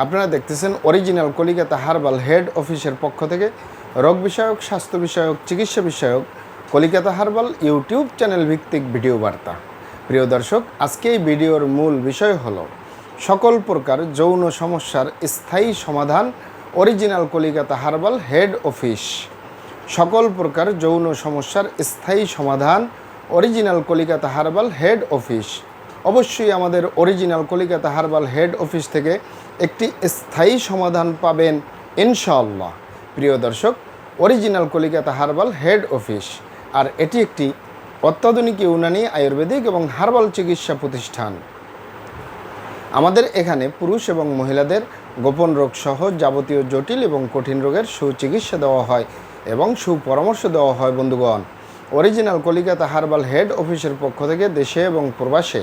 আপনারা দেখতেছেন original Calcutta herbal head অফিসের পক্ষ থেকে রোগ বিষয়ক, স্বাস্থ্য বিষয়ক, চিকিৎসা বিষয়ক কলিকাতা হার্বাল ইউটিউব চ্যানেল ভিত্তিক ভিডিও বার্তা। প্রিয় দর্শক, আজকে এই ভিডিওর মূল বিষয় হল সকল প্রকার যৌন সমস্যার স্থায়ী সমাধান original Calcutta herbal head office. সকল প্রকার যৌন সমস্যার স্থায়ী সমাধান original Calcutta herbal head office. অবশ্যই আমাদের original Calcutta herbal head office থেকে একটি স্থায়ী সমাধান পাবেন ইনশাআল্লাহ। প্রিয় দর্শক original Calcutta herbal head office আর এটি একটি অত্যাধুনিক ইউনানি, আয়ুর্বেদিক এবং হার্বাল চিকিৎসা প্রতিষ্ঠান। আমাদের এখানে পুরুষ এবং মহিলাদের গোপন রোগ সহ যাবতীয় জটিল এবং কঠিন রোগের সুচিকিৎসা দেওয়া হয় এবং সুপরামর্শ দেওয়া হয় বন্ধুগণ। অরিজিনাল কলিকাতা হার্বাল হেড অফিসের পক্ষ থেকে দেশে এবং প্রবাসে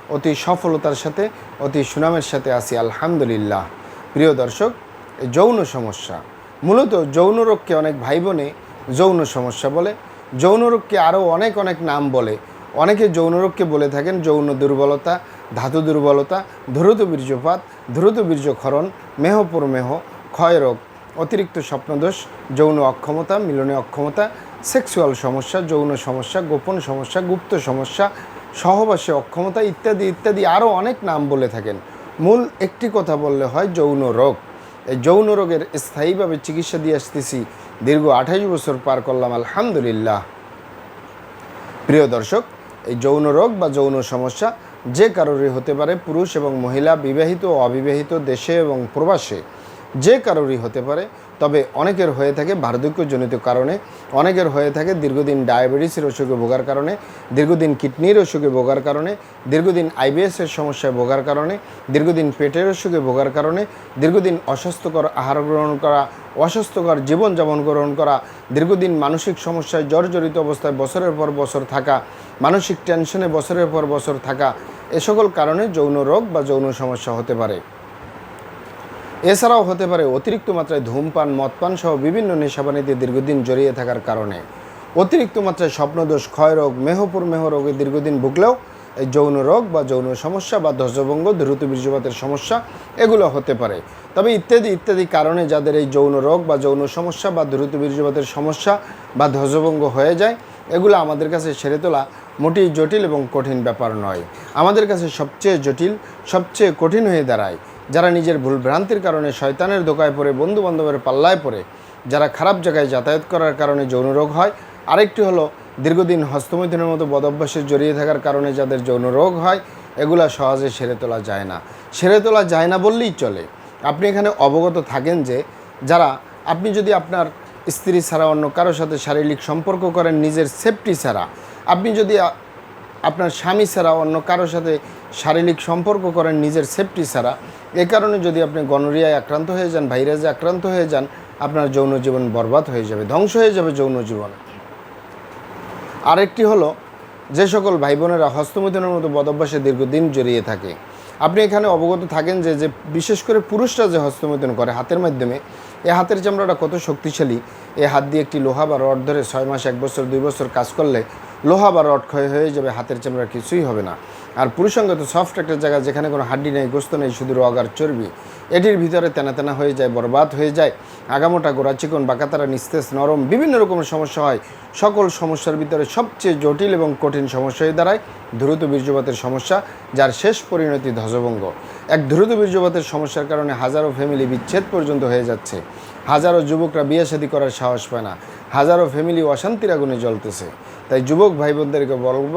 অতি সফলতার সাথে, অতি সুনামের সাথে আছি, আলহামদুলিল্লাহ। প্রিয় দর্শক যৌন সমস্যা। মূলত যৌন রোগকে অনেক ভাই বোনে যৌন সমস্যা বলে। যৌন রোগকে আরও অনেক অনেক নাম বলে। অনেকে যৌন রোগকে বলে থাকেন, যৌন দুর্বলতা, ধাতু দুর্বলতা দ্রুত বীর্যপাত দ্রুত বীর্যক্ষরণ মেহপুর মেহ ক্ষয়রোগ অতিরিক্ত স্বপ্নদোষ, যৌন অক্ষমতা, মিলনে অক্ষমতা, সেক্সুয়াল সমস্যা, যৌন সমস্যা, গোপন সমস্যা, গুপ্ত সমস্যা সহবাসে অক্ষমতা ইত্যাদি ইত্যাদি আরও অনেক নাম বলে থাকেন। মূল একটি কথা বললে হয় যৌন রোগ। এই যৌন রোগের স্থায়ীভাবে চিকিৎসা দিয়ে আসতেছি। দীর্ঘ আঠাইশ বছর পার করলাম, আলহামদুলিল্লাহ। প্রিয় দর্শক, এই যৌন রোগ বা যৌন সমস্যা যে কারোরই হতে পারে, পুরুষ এবং মহিলা, বিবাহিত ও অবিবাহিত দেশে এবং প্রবাসে। যে কারোরই হতে পারে, তবে অনেকের হয়ে থাকে বার্ধক্যজনিত কারণে, অনেকের হয়ে থাকে দীর্ঘদিন ডায়াবেটিসের অসুখে ভোগার কারণে, দীর্ঘদিন কিডনির অসুখে ভোগার কারণে, দীর্ঘদিন আইবিএসের সমস্যায় ভোগার কারণে, দীর্ঘদিন পেটের অসুখে ভোগার কারণে, দীর্ঘদিন অস্বাস্থ্যকর আহার গ্রহণ করা, অস্বাস্থ্যকর জীবনযাপন গ্রহণ করা, দীর্ঘদিন মানসিক সমস্যায় জর্জরিত অবস্থায় বছরের পর বছর থাকা, মানসিক টেনশনে বছরের পর বছর থাকা, এ সকল কারণে যৌন রোগ বা যৌন সমস্যা হতে পারে। এছাড়াও হতে পারে অতিরিক্ত মাত্রায় ধূমপান, মদপান সহ বিভিন্ন নেশাবানিতে দীর্ঘদিন জড়িয়ে থাকার কারণে। অতিরিক্ত মাত্রায় স্বপ্নদোষ, ক্ষয়রোগ, মেহপুর মেহ রোগে দীর্ঘদিন ভুগলেও এই যৌন রোগ বা যৌন সমস্যা বা ধ্বজভঙ্গ, দ্রুত বীর্যপাতের সমস্যা, এগুলো হতে পারে। তবে ইত্যাদি ইত্যাদি কারণে যাদের এই যৌন রোগ বা যৌন সমস্যা বা দ্রুত বীর্যপাতের সমস্যা বা ধ্বজভঙ্গ হয়ে যায়, এগুলো আমাদের কাছে সেরে তোলা মোটেই জটিল এবং কঠিন ব্যাপার নয়। আমাদের কাছে সবচেয়ে জটিল, সবচেয়ে কঠিন হয়ে দাঁড়ায় যারা নিজের ভুল ভ্রান্তির কারণে শয়তানের দোকায় পড়ে বন্ধু বান্ধবের পাল্লায় পড়ে, যারা খারাপ জায়গায় যাতায়াত করার কারণে যৌন রোগ হয়, আরেকটি হলো দীর্ঘদিন হস্তমৈথুনের মতো বদভ্যাসে জড়িয়ে থাকার কারণে যাদের যৌন রোগ হয়, এগুলা সহজে সেরে তোলা যায় না। সেরে তোলা যায় না বললেই চলে। আপনি এখানে অবগত থাকেন যে, যারা, আপনি যদি আপনার স্ত্রী ছাড়া অন্য কারোর সাথে শারীরিক সম্পর্ক করেন, নিজের সেফটি ছাড়া, আপনি যদি আপনার স্বামী ছাড়া অন্য কারোর সাথে শারীরিক সম্পর্ক করেন, নিজের সেফটি ছাড়া, এ কারণে যদি আপনি গনোরিয়ায় আক্রান্ত হয়ে যান, ভাইরাসে আক্রান্ত হয়ে যান, আপনার যৌন জীবন বরবাদ হয়ে যাবে, ধ্বংস হয়ে যাবে যৌন জীবন। আরেকটি হলো, যে সকল ভাই বোনেরা হস্তমৈথুনের মতো বদভ্যাসে দীর্ঘদিন জড়িয়ে থাকে, আপনি এখানে অবগত থাকেন যে যে বিশেষ করে পুরুষরা যে হস্তমৈথুন করে হাতের মাধ্যমে, এ হাতের চামড়াটা কত শক্তিশালী, এ হাত দিয়ে একটি লোহা বা রড ধরে ছয় মাস, এক বছর, দুই বছর কাজ করলে লোহা বা রড ক্ষয় হয়ে যাবে, হাতের চামড়া কিছুই হবে না। আর পুরুষাঙ্গ তো সফট একটা জায়গা যেখানে কোনো হাড্ডি নেই, গোস্ত নেই, শুধু রগ আর চর্বি। এটির ভিতরে তেনা তেনা হয়ে যায়, বরবাদ হয়ে যায়। আগামোটা গোড়া চিকন, বাঁকাতারা, নিস্তেজ, নরম, বিভিন্ন রকমের সমস্যা হয়। সকল সমস্যার ভিতরে সবচেয়ে জটিল এবং কঠিন সমস্যা হয়ে দাঁড়ায় দ্রুত বীর্যপাতের সমস্যা, যার শেষ পরিণতি ধ্বজভঙ্গ। এক দ্রুত বীর্যপাতের সমস্যার কারণে হাজারো ফ্যামিলি বিচ্ছেদ পর্যন্ত হয়ে যাচ্ছে। হাজারো যুবকরা বিয়ে শাদী করার সাহস পায় না। হাজারো ফ্যামিলি অশান্তির আগুনে জ্বলতেছে। তাই যুবক ভাই বোনদেরকে বলব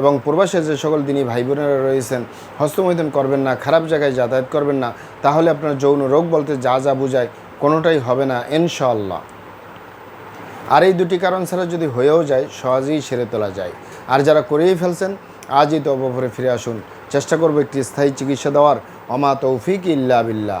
এবং প্রবাসে যে সকল দিনই ভাই বোনেরা রয়েছেন, হস্তমৈথুন করবেন না, খারাপ জায়গায় যাতায়াত করবেন না, তাহলে আপনার যৌন রোগ বলতে যা যা বোঝায় কোনোটাই হবে না ইনশাল্লাহ আর এই দুটি কারণ ছাড়া যদি হয়েও যায়, সহজেই সেরে তোলা যায়। আর যারা করেই ফেলছেন, আজই তো অবভরে ফিরে আসুন। চেষ্টা করব একটি স্থায়ী চিকিৎসা দেওয়ার। অমা তৌফিক ইল্লা বিল্লাহ।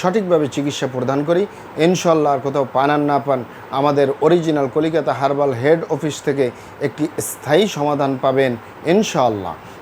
সঠিকভাবে চিকিৎসা প্রদান করি। ইনশাল্লাহ কোথাও পান আর না পান, আমাদের original Calcutta herbal head office থেকে একটি স্থায়ী সমাধান পাবেন, ইনশাআল্লাহ।